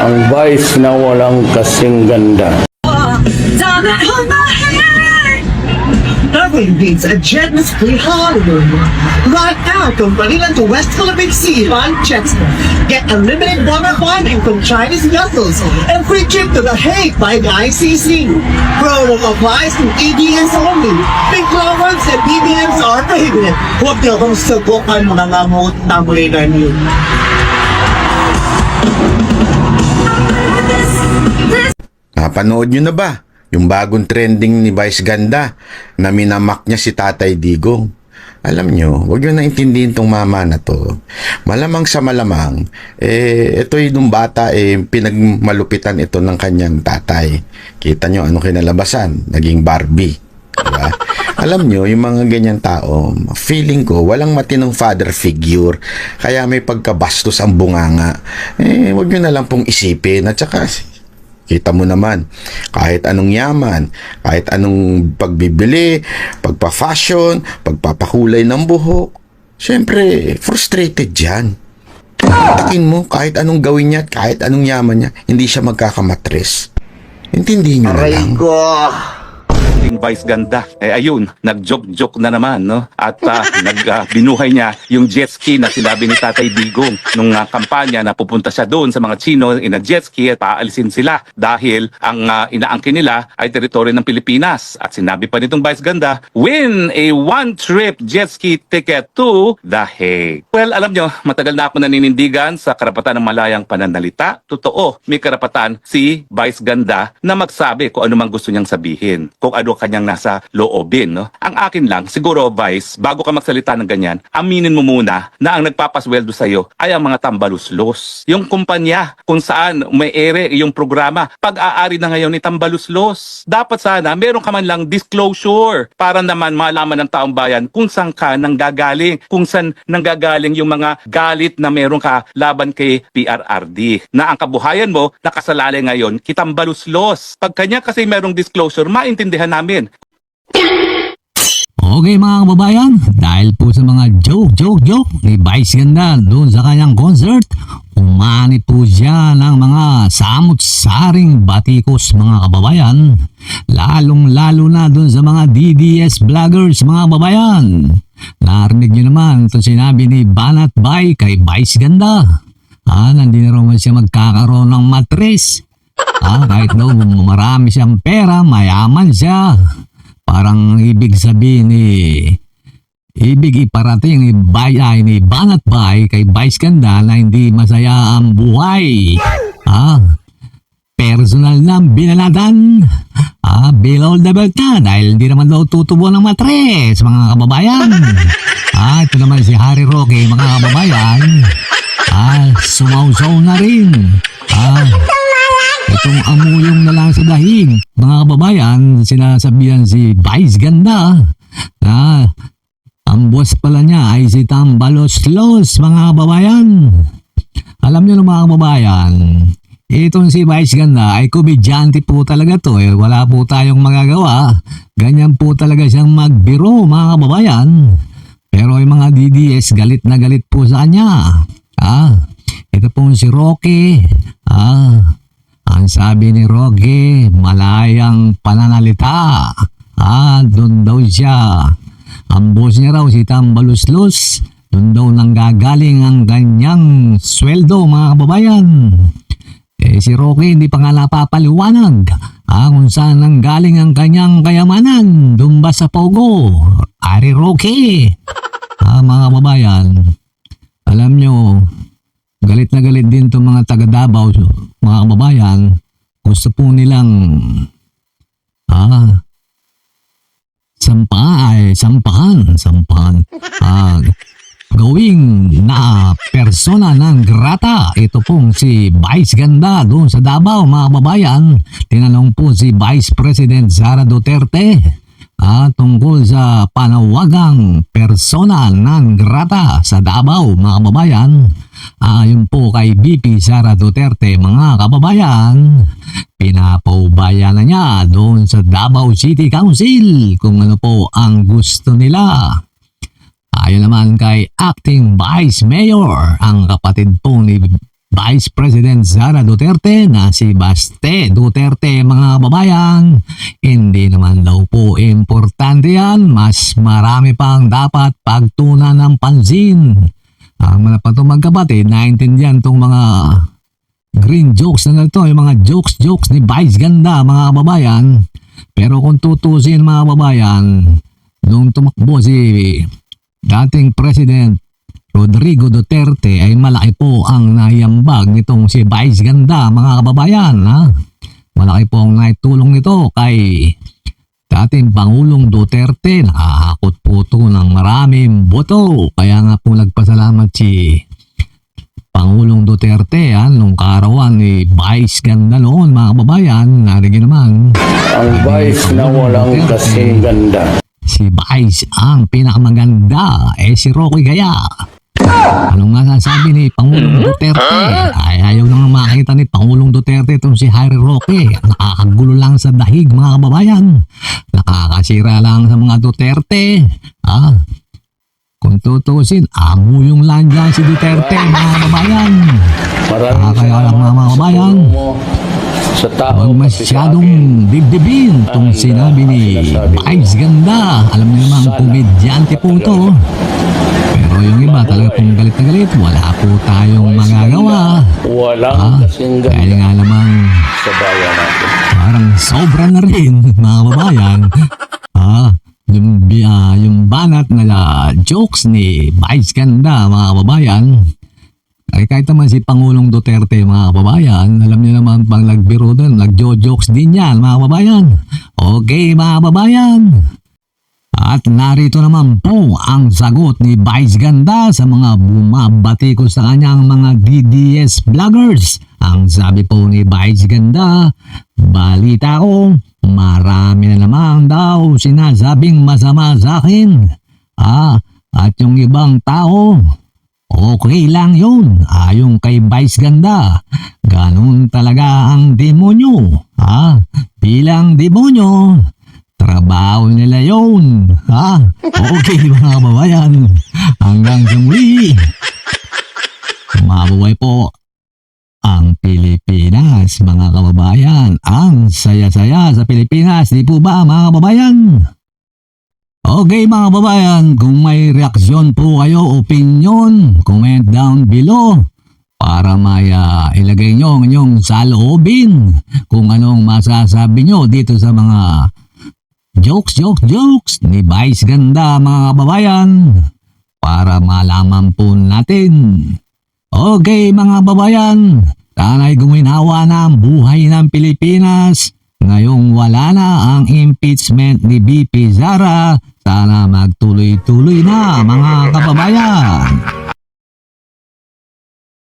ang vice na walang kasing ganda. Nothing beats a jet-free holiday. Right now, from Manila to West Philippine Sea on Jetstar. Get unlimited water climbing from Chinese vessels and free trip to The Hague by the ICC. Promo applies to EDS only. Big programs and BBMs are prohibited. Huwag niyo akong subukan mga ngamot na na niyo. Napanood nyo na ba? Yung bagong trending ni Vice Ganda na minamak niya si Tatay Digong. Alam nyo, huwag nyo naintindihin tong mama na to. Malamang sa malamang, eh, ito yung bata, eh, pinagmalupitan ito ng kanyang tatay. Kita nyo, ano kinalabasan? Naging Barbie. Diba? Alam nyo, yung mga ganyan tao, feeling ko, walang matinong father figure. Kaya may pagkabastos ang bunganga. Eh, huwag nyo na lang pong isipin. At saka, Kita mo naman, kahit anong yaman, kahit anong pagbibili, pagpa-fashion, pagpapakulay ng buhok, syempre, frustrated yan. Takin mo, kahit anong gawin niya, kahit anong yaman niya, hindi siya magkakamatres. Intindihin niyo na lang. Ating vice ganda. Eh ayun, nag-joke-joke na naman, no? At ah, nag-binuhay niya yung jet ski na sinabi ni Tatay Digong nung ah, kampanya na pupunta siya doon sa mga Chino in a jet ski at paalisin sila dahil ang ah, inaangkin nila ay teritoryo ng Pilipinas. At sinabi pa nitong vice ganda, win a one-trip jet ski ticket to The Hague. Well, alam nyo, matagal na ako naninindigan sa karapatan ng malayang pananalita. Totoo, may karapatan si Vice Ganda na magsabi kung ano mang gusto niyang sabihin. Kung ano kanyang nasa loobin. No? Ang akin lang, siguro Vice, bago ka magsalita ng ganyan, aminin mo muna na ang nagpapasweldo sa'yo ay ang mga tambaluslos. Yung kumpanya kung saan may ere yung programa, pag-aari na ngayon ni tambaluslos. Dapat sana meron ka man lang disclosure para naman malaman ng taong bayan kung saan ka nanggagaling, kung saan nanggagaling yung mga galit na meron ka laban kay PRRD. Na ang kabuhayan mo nakasalalay ngayon kitambaluslos. Pag kanya kasi merong disclosure, maintindihan namin Okay mga kababayan, dahil po sa mga joke, joke, joke ni Vice Ganda doon sa kanyang concert, umani po siya ng mga samot-saring batikos mga kababayan, lalong lalo na doon sa mga DDS vloggers mga kababayan. Narinig niyo naman itong sinabi ni Banat Bay kay Vice Ganda. Ah, hindi na raw siya magkakaroon ng matres. Ah, kahit daw marami siyang pera, mayaman siya. Parang ibig sabihin ni ibig iparating ni Bay ay ni Banat Bay kay Vice Ganda na hindi masaya ang buhay. Ah, personal na binalatan. Ah, below the belt na dahil hindi naman daw tutubo ng matres, mga kababayan. Ah, ito naman si Harry Roque, mga kababayan. Ah, sumausaw na rin. Ah, Itong amuyong na lang sa dahig. Mga kababayan, sinasabihan si Vice Ganda na ang boss pala niya ay si Tambalos Los, mga kababayan. Alam niyo mga kababayan, itong si Vice Ganda ay komedyante po talaga to. Eh. Wala po tayong magagawa. Ganyan po talaga siyang magbiro, mga kababayan. Pero yung mga DDS, galit na galit po sa kanya. Ah, ito pong si Rocky. Ah, ang sabi ni Rocky, malayang pananalita. Ah, doon daw siya. Ang boss niya raw si Tambaluslos. Doon daw nanggagaling ang ganyang sweldo mga kababayan. Eh si Rocky hindi pa nga napapaliwanag ah, kung saan nanggaling ang kanyang kayamanan. Doon ba sa Pogo? Ari Rocky. Ah, mga kababayan, alam nyo, galit na galit din itong mga taga Davao, mga kababayan. Gusto po nilang, ah, sampa ay sampahan, sampahan. Ah, gawing na persona ng grata. Ito pong si Vice Ganda doon sa Davao, mga kababayan. Tinanong po si Vice President Sara Duterte ah, tungkol sa panawagang persona ng grata sa Davao, mga kababayan. Ayon po kay BP Sara Duterte, mga kababayan, pinapaubaya na niya doon sa Davao City Council kung ano po ang gusto nila. Ayon naman kay Acting Vice Mayor, ang kapatid po ni Vice President Sara Duterte na si Baste Duterte mga kababayan. Hindi naman daw po importante yan. Mas marami pang dapat pagtunan ng pansin. Ang mga pato magkapatid, naintindihan tong mga green jokes na ito, yung mga jokes-jokes ni Vice Ganda mga kababayan. Pero kung tutusin mga kababayan, nung tumakbo si dating President Rodrigo Duterte ay malaki po ang naiambag nitong si Vice Ganda mga kababayan. Ha? Malaki po ang naitulong nito kay dating Pangulong Duterte. Nakahakot po ito ng maraming boto. Kaya nga po nagpasalamat si Pangulong Duterte ha, nung kaarawan ni Vice Ganda noon mga kababayan. Narigin naman Ang vice na walang kasing ganda. si Vice ang pinakamaganda eh si Rocky Gaya. Ano nga sasabi ni Pangulong Duterte? Ay ayaw nang makita ni Pangulong Duterte itong si Harry Roque. Nakakagulo lang sa dahig mga kababayan. Nakakasira lang sa mga Duterte. Ah, kung tutusin, amo yung landyan si Duterte mga kababayan. Maraming Ah, kaya lang, mga salamat sa tao Huwag masyadong dibdibin itong sinabi ni. Vice Ganda. Alam niyo naman, komedyante po ito. Pero yung iba talaga pong galit na galit. Wala po tayong magagawa. Walang Ah, kasing kaya ganda nga naman, sa bayan natin. parang sobra na rin, mga babayan. ah, yung, ah, yung banat na ah, jokes ni Vice Ganda, mga babayan, ay kahit naman si Pangulong Duterte mga kababayan, alam niyo naman pang nagbiro doon, nagjo-jokes din yan mga kababayan. Okay mga kababayan. At narito naman po ang sagot ni Vice Ganda sa mga bumabati ko sa kanyang mga DDS vloggers. Ang sabi po ni Vice Ganda, balita ko, marami na naman daw sinasabing masama sa akin. Ah, at yung ibang tao, Okay lang yun, ayon kay Vice Ganda. Ganun talaga ang demonyo. Ha? Bilang demonyo, trabaho nila yun. Ha? Okay mga kababayan, hanggang sa muli. Mabuhay po ang Pilipinas, mga kababayan. Ang saya-saya sa Pilipinas, di po ba mga kababayan? Okay mga kababayan, kung may reaksyon po kayo, opinion, comment down below para may ah, ilagay nyo ang inyong saloobin kung anong masasabi nyo dito sa mga jokes, jokes, jokes ni Vice Ganda mga kababayan para malaman po natin. Okay mga kababayan, sana'y guminawa na buhay ng Pilipinas. Ngayong wala na ang impeachment ni BP Zara, sana magtuloy-tuloy na mga kababayan.